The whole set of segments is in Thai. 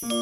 พวก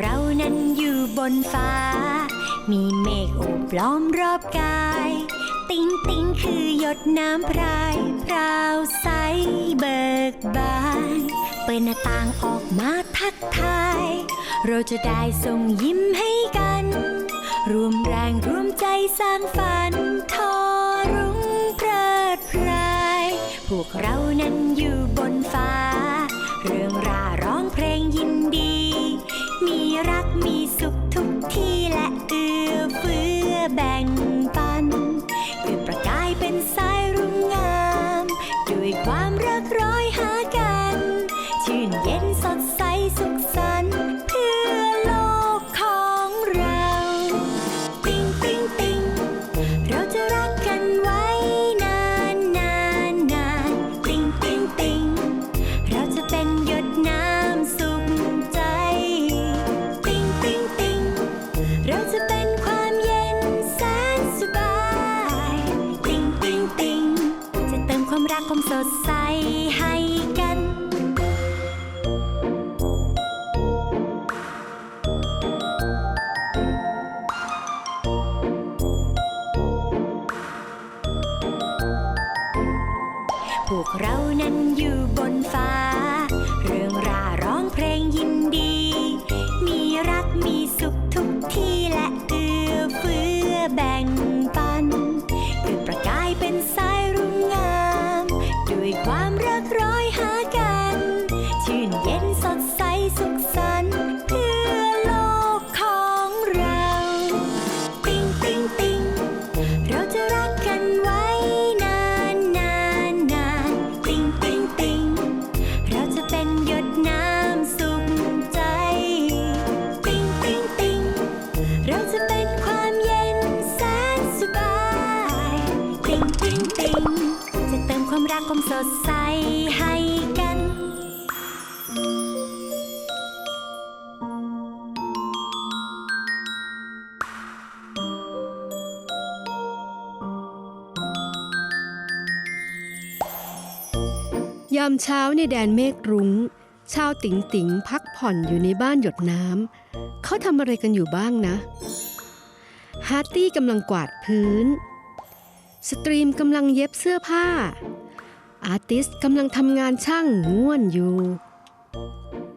เรานั้นอยู่บนฟ้า มีเมฆโอบล้อมรอบกาย คือหยดน้ำพรายพราวใสเบิกบาน เปิดหน้าต่างออกมาทักทาย เราจะได้ส่งยิ้มให้กัน รวมแรงรวมใจสร้างฝันทอรุ้งเพลิดเพลายพวกเรานั้นอยู่บนฟ้า เรื่องราร้องเพลงยินดี มีรักมีสุขทุกที่และเอื้อเฟื้อแบ่ง ความรักความสดใสให้กันพวกเรานั้นอยู่บนฟ้า เรื่องราร้องเพลงยินดี มีรักมีสุขทุกที่และเอื้อเฟื้อแบ่ง ความรักความสดใสให้กัน ยามเช้าในแดนเมฆรุง้ง ชาวติ๋งติ๋งพักผ่อนอยู่ในบ้านหยดน้ำ เขาทำอะไรกันอยู่บ้างนะ ฮาร์ตี้กำลังกวาดพื้น สตรีมกำลังเย็บเสื้อผ้า อาร์ติสกำลังทำงานช่างง่วนอยู่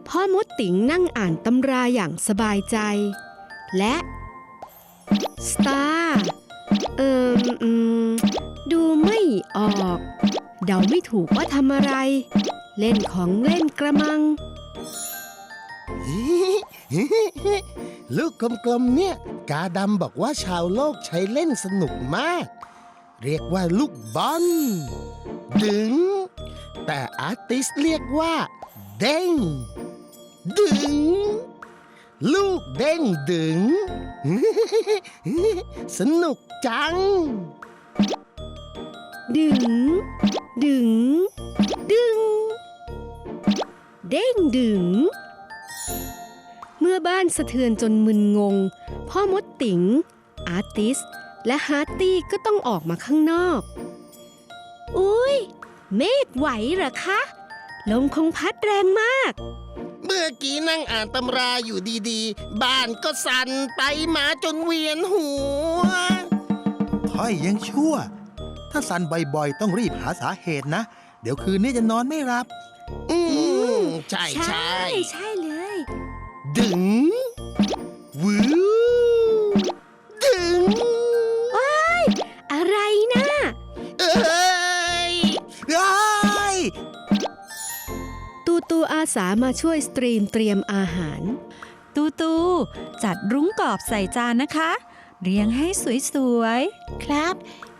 พ่อมดติ๋งนั่งอ่านตำราอย่างสบายใจ และสตาร์เอิมอืมดูไม่ออก เดาไม่ถูกว่าทำอะไร เล่นของเล่นกระมัง ลูกกลมๆเนี่ย กาดำบอกว่าชาวโลกใช้เล่นสนุกมาก เรียกว่าลูกบอลดึง แต่อาร์ติสเรียกว่า เด้ง ดึง ลูกเด้งดึง สนุกจัง ดึง ดึง ดึง เด้งดึง เมื่อบ้านสะเทือนจนมึนงง พ่อมดติ๋งอาร์ติส และฮาร์ตี้ก็ต้องออกมาข้างนอก อุ้ย เมฆไหวเหรอคะ ลมคงพัดแรงมาก เมื่อกี้นั่งอ่านตำราอยู่ดีๆ บ้านก็สั่นไปมาจนเวียนหัว ค่อยยังชั่ว ถ้าสั่นบ่อยๆ ต้องรีบหาสาเหตุนะ เดี๋ยวคืนนี้จะนอนไม่หลับ อืม ใช่ใช่ใช่เลย ดึงวื้อ ตูตูอาสามาช่วยสตรีมเตรียมอาหาร ตูตูจัดรุ้งกรอบใส่จานนะคะ เรียงให้สวยครับ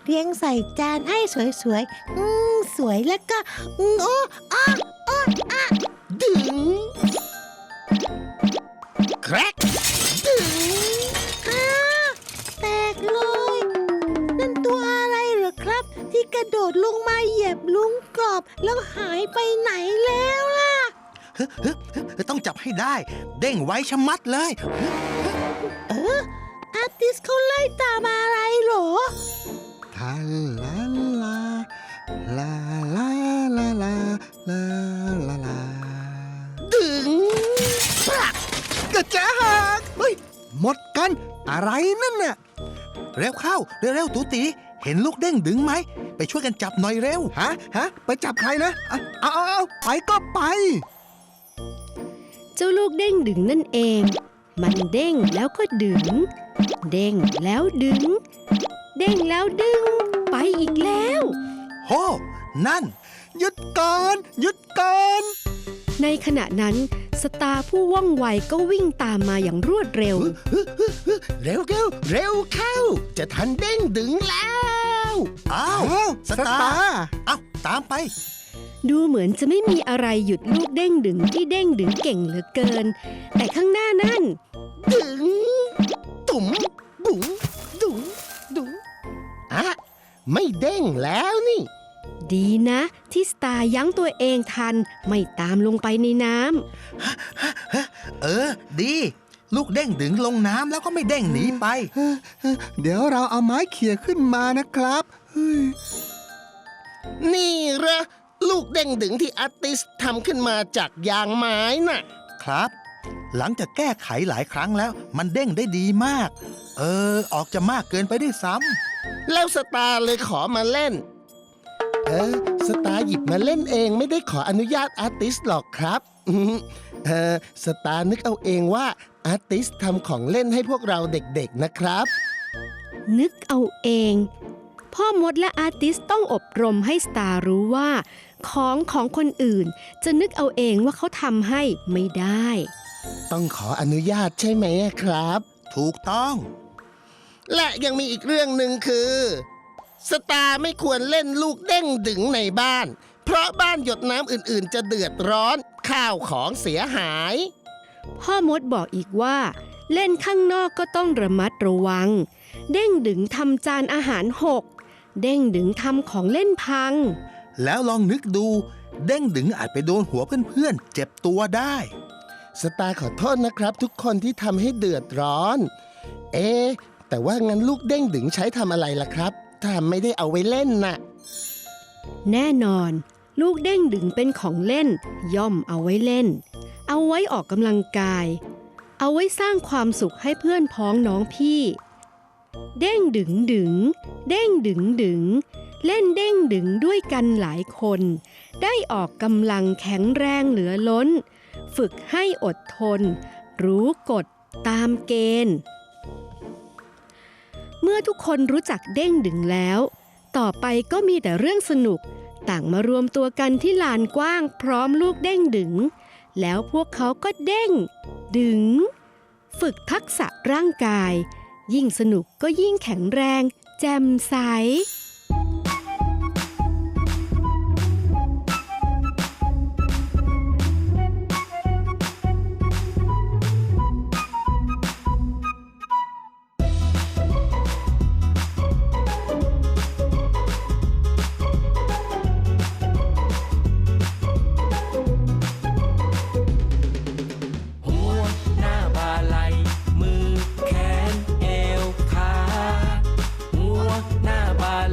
เรียงใส่จานให้สวยๆ อืมสวยแล้วก็อืมโอ้อ้าอ้ออ้าดึงแครกดึงอ้าแตกเลย นั่นตัวอะไรเหรอดลงมาเหยียบลุงกรอบ แล้วหายไปไหนแล้วล่ะฮึฮึฮึ ต้องจับให้ได้ เด้งไว้ชะมัดเลย เอออาร์ติสเขาไล่ตามอะไรเหรอทาลาลาลาลาลาลาลาลาลาดึงกระจากเฮ้ยหมดกันอะไรนั่นน่ะเร็วเข้าเร็วๆตูตีเห็นลูกเด้งดึงไหม ไปช่วยกันจับหน่อยเร็ว ฮะ ฮะ ไปจับใครนะ เอาเอาเอาไปก็ไป เจ้าลูกเด้งดึงนั่นเอง มันเด้งแล้วก็ดึง เด้งแล้วดึง เด้งแล้วดึง ไปอีกแล้ว โห นั่น หยุดก่อน หยุดก่อน ในขณะนั้น สตาร์ผู้ว่องไวก็วิ่งตามมาอย่างรวดเร็ว เร็วเข้าเร็วเข้า จะทันเด้งดึงแล้ว อ้าว สตาร์เอ้าตามไป ดูเหมือนจะไม่มีอะไรหยุดลูกเด้งดึงที่เด้งดึงเก่งเหลือเกิน แต่ข้างหน้านั่น ดึง ตุ๋มบุ๋งดุ๋งดุ๋งอะไม่เด้งแล้วนี่ ดีนะ ที่สตาร์ยั้งตัวเองทันไม่ตามลงไปในน้เออ ดี ลูกเด้งดึงลงน้ำแล้วก็ไม่เด้งหนีไป เดี๋ยวเราเอาไม้เขี่ยขึ้นมานะครับ นี่เหรอ ลูกเด้งดึงที่อาร์ติสทำขึ้นมาจากยางไม้น่ะ ครับ หลังจากแก้ไขหลายครั้งแล้วมันเด้งได้ดีมาก เออ ออกจะมากเกินไปด้วยซ้แล้วสตาร์เลยขอมาเล่น เออ สตาร์หยิบมาเล่นเองไม่ได้ขออนุญาตอาร์ติสหรอกครับอืมเออสตาร์นึกเอาเองว่าอาร์ติสทำของเล่นให้พวกเราเด็กๆนะครับำนึกเอาเอง พ่อมดและอาร์ติสต้องอบรมให้สตาร์รู้ว่า ของของคนอื่น จะนึกเอาเองว่าเขาทำให้ไม่ได้ ต้องขออนุญาตใช่ไหมอะครับำถูกต้อง และยังมีอีกเรื่องหนึ่งคือ สตาร์ไม่ควรเล่นลูกเด้งดึงในบ้าน เพราะบ้านหยดน้ำอื่นๆ จะเดือดร้อน ข้าวของเสียหาย พ่อมดบอกอีกว่า เล่นข้างนอกก็ต้องระมัดระวัง เด้งดึงทำจานอาหารหกเด้งดึงทำของเล่นพัง แล้วลองนึกดู เด้งดึงอาจไปโดนหัวเพื่อนๆ เจ็บตัวได้ สตาร์ขอโทษนะครับ ทุกคนที่ทำให้เดือดร้อน เอ๊ะแต่ว่างั้นลูกเด้งดึงใช้ทำอะไรล่ะครับถ้าไม่ได้เอาไว้เล่นน่ะ แน่นอน ลูกเด้งดึงเป็นของเล่น ย่อมเอาไว้เล่น เอาไว้ออกกำลังกาย เอาไว้สร้างความสุขให้เพื่อนพ้องน้องพี่ เด้งดึงดึง เด้งดึงดึง เล่นเด้งดึงด้วยกันหลายคน ได้ออกกำลังแข็งแรงเหลือล้น ฝึกให้อดทน รู้กฎตามเกณฑ์ เมื่อทุกคนรู้จักเด้งดึงแล้ว ต่อไปก็มีแต่เรื่องสนุก ต่างมารวมตัวกันที่ลานกว้างพร้อมลูกเด้งดึง แล้วพวกเขาก็เด้ง ดึง ฝึกทักษะร่างกาย ยิ่งสนุกก็ยิ่งแข็งแรง แจ่มใส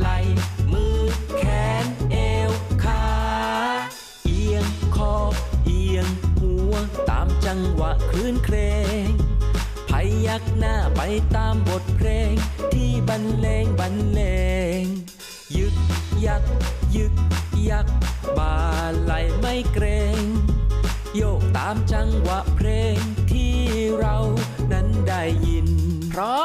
ไหลมือแขนเอวขาเอียงคอเอียงหัวตามจังหวะคลื่นเครงพยักหน้าไปตามบทเพลง ที่บรรเลงบรรเลง ยึกยักยึกยักบาไหลไม่เกรง โยกตามจังหวะเพลงที่เรานั้นได้ยิน พร้อม